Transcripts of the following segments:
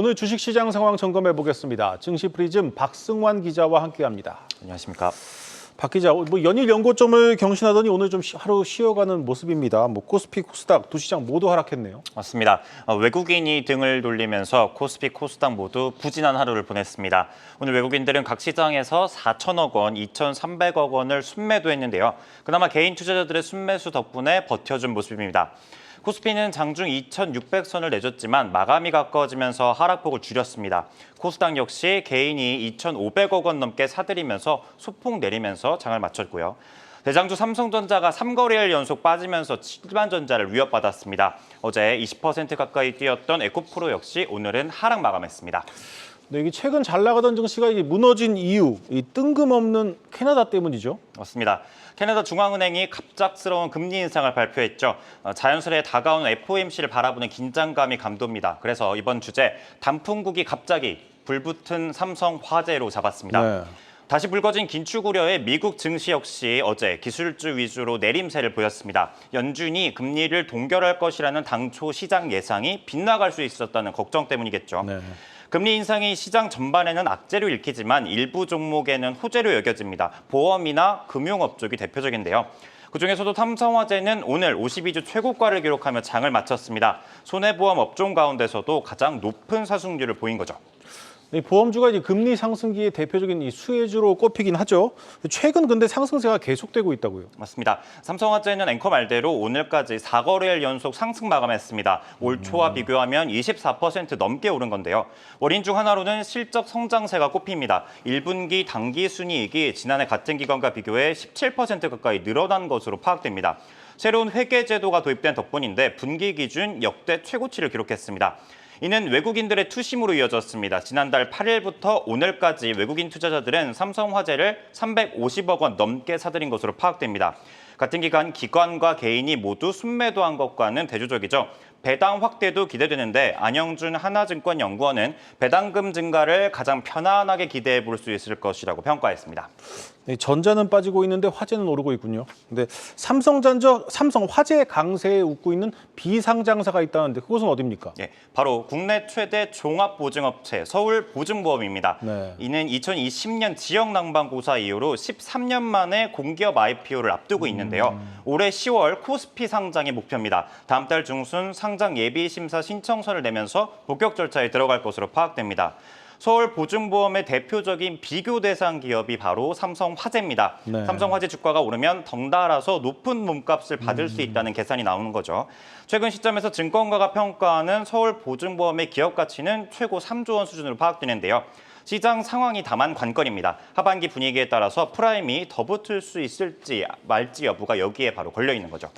오늘 주식시장 상황 점검해 보겠습니다. 증시 프리즘 박승환 기자와 함께합니다. 안녕하십니까. 박 기자, 뭐 연일 연고점을 경신하더니 오늘 좀 쉬- 하루 쉬어가는 모습입니다. 뭐 코스피, 코스닥 두 시장 모두 하락했네요. 맞습니다. 어, 외국인이 등을 돌리면서 코스피, 코스닥 모두 부진한 하루를 보냈습니다. 오늘 외국인들은 각 시장에서 4천억 원, 2,300억 원을 순매도했는데요. 그나마 개인 투자자들의 순매수 덕분에 버텨준 모습입니다. 코스피는 장중 2,600선을 내줬지만 마감이 가까워지면서 하락폭을 줄였습니다. 코스닥 역시 개인이 2,500억 원 넘게 사들이면서 소폭 내리면서 장을 마쳤고요. 대장주 삼성전자가 3거래일 연속 빠지면서 7만전자를 위협받았습니다. 어제 20% 가까이 뛰었던 에코프로 역시 오늘은 하락 마감했습니다. 네, 이게 최근 잘 나가던 증시가 이게 무너진 이유, 이 뜬금없는 캐나다 때문이죠. 맞습니다. 캐나다 중앙은행이 갑작스러운 금리 인상을 발표했죠. 어, 자연스레 다가온 FOMC를 바라보는 긴장감이 감돕니다. 그래서 이번 주제 단풍국이 갑자기 불붙은 삼성 화재로 잡았습니다. 네. 다시 불거진 긴축 우려에 미국 증시 역시 어제 기술주 위주로 내림세를 보였습니다. 연준이 금리를 동결할 것이라는 당초 시장 예상이 빗나갈 수 있었다는 걱정 때문이겠죠. 네. 금리 인상이 시장 전반에는 악재로 읽히지만 일부 종목에는 호재로 여겨집니다. 보험이나 금융업 쪽이 대표적인데요. 그중에서도 삼성화재는 오늘 52주 최고가를 기록하며 장을 마쳤습니다. 손해보험 업종 가운데서도 가장 높은 사승률을 보인 거죠. 이 보험주가 이제 금리 상승기의 대표적인 이 수혜주로 꼽히긴 하죠. 최근 근데 상승세가 계속되고 있다고요. 맞습니다. 삼성화재는 앵커 말대로 오늘까지 4거래일 연속 상승 마감했습니다. 올 초와 비교하면 24% 넘게 오른 건데요. 원인 중 하나로는 실적 성장세가 꼽힙니다. 1분기 당기 순이익이 지난해 같은 기간과 비교해 17% 가까이 늘어난 것으로 파악됩니다. 새로운 회계 제도가 도입된 덕분인데 분기 기준 역대 최고치를 기록했습니다. 이는 외국인들의 투심으로 이어졌습니다. 지난달 8일부터 오늘까지 외국인 투자자들은 삼성화재를 350억 원 넘게 사들인 것으로 파악됩니다. 같은 기간 기관과 개인이 모두 순매도한 것과는 대조적이죠. 배당 확대도 기대되는데 안영준 하나증권 연구원은 배당금 증가를 가장 편안하게 기대해 볼 수 있을 것이라고 평가했습니다. 네, 전자는 빠지고 있는데 화재는 오르고 있군요. 근데 삼성전자, 삼성 화재 강세에 웃고 있는 비상장사가 있다는데 그것은 어디입니까? 예, 바로 국내 최대 종합보증업체 서울보증보험입니다. 네. 이는 2020년 지역 난방고사 이후로 13년 만에 공기업 IPO를 앞두고 있는데요. 올해 10월 코스피 상장이 목표입니다. 다음 달 중순 상장 예비 심사 신청서를 내면서 본격 절차에 들어갈 것으로 파악됩니다. 서울 보증보험의 대표적인 비교 대상 기업이 바로 삼성화재입니다. 네. 삼성화재 주가가 오르면 덩달아서 높은 몸값을 받을 수 있다는 계산이 나오는 거죠. 최근 시점에서 증권가가 평가하는 서울 보증보험의 기업 가치는 최고 3조 원 수준으로 파악되는데요. 시장 상황이 다만 관건입니다. 하반기 분위기에 따라서 프라임이 더 붙을 수 있을지 말지 여부가 여기에 바로 걸려 있는 거죠.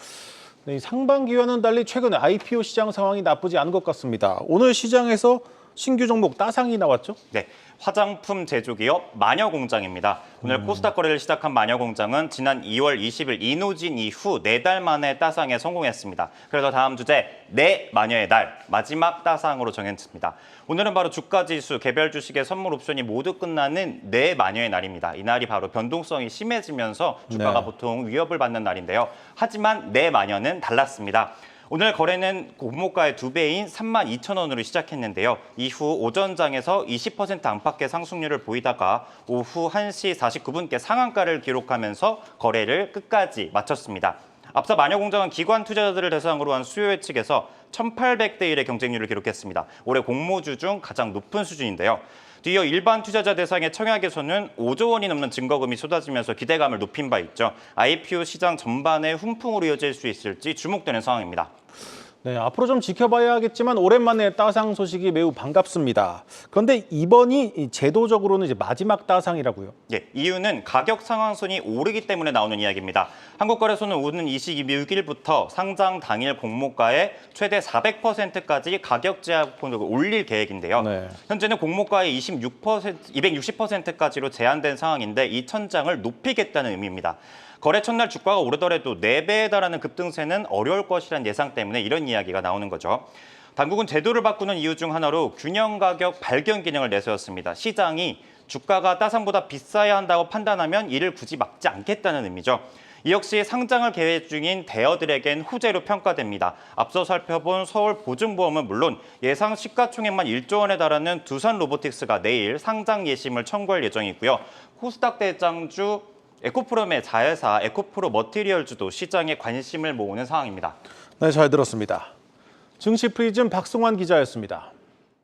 네, 이 상반기와는 달리 최근 IPO 시장 상황이 나쁘지 않은 것 같습니다. 오늘 시장에서 신규 종목 따상이 나왔죠? 네, 화장품 제조기업 마녀공장입니다. 오늘 코스닥 거래를 시작한 마녀공장은 지난 2월 20일 이노진 이후 네 달 만에 따상에 성공했습니다. 그래서 다음 주제 네 마녀의 날 마지막 따상으로 정했습니다. 오늘은 바로 주가 지수, 개별 주식의 선물 옵션이 모두 끝나는 네 마녀의 날입니다. 이 날이 바로 변동성이 심해지면서 주가가 네. 보통 위협을 받는 날인데요. 하지만 네 마녀는 달랐습니다. 오늘 거래는 고목가의 두 배인 3만 2천 원으로 시작했는데요. 이후 오전장에서 20% 안팎의 상승률을 보이다가 오후 1시 49분께 상한가를 기록하면서 거래를 끝까지 마쳤습니다. 앞서 마녀공장은 기관 투자자들을 대상으로 한 수요 예측에서 1,800대 1의 경쟁률을 기록했습니다. 올해 공모주 중 가장 높은 수준인데요. 뒤이어 일반 투자자 대상의 청약에서는 5조 원이 넘는 증거금이 쏟아지면서 기대감을 높인 바 있죠. IPO 시장 전반에 훈풍으로 이어질 수 있을지 주목되는 상황입니다. 네, 앞으로 좀 지켜봐야겠지만 오랜만에 따상 소식이 매우 반갑습니다. 그런데 이번이 이 제도적으로는 이제 마지막 따상이라고요. 예, 이유는 가격 상한선이 오르기 때문에 나오는 이야기입니다. 한국거래소는 오는 26일부터 상장 당일 공모가의 최대 400%까지 가격 제한폭을 올릴 계획인데요. 네. 현재는 공모가의 26%, 260%까지로 제한된 상황인데 이 천장을 높이겠다는 의미입니다. 거래 첫날 주가가 오르더라도 4배에 달하는 급등세는 어려울 것이란 예상 때문에 이런 이야기가 나오는 거죠. 당국은 제도를 바꾸는 이유 중 하나로 균형 가격 발견 기능을 내세웠습니다. 시장이 주가가 따상보다 비싸야 한다고 판단하면 이를 굳이 막지 않겠다는 의미죠. 이 역시 상장을 계획 중인 대여들에겐 후재로 평가됩니다. 앞서 살펴본 서울 보증보험은 물론 예상 시가총액만 1조 원에 달하는 두산 로보틱스가 내일 상장 예심을 청구할 예정이고요. 코스닥 대장주 에코프롬의 자회사 에코프로 머티리얼즈도 시장에 관심을 모으는 상황입니다. 네, 잘 들었습니다. 증시 프리즘 박승환 기자였습니다.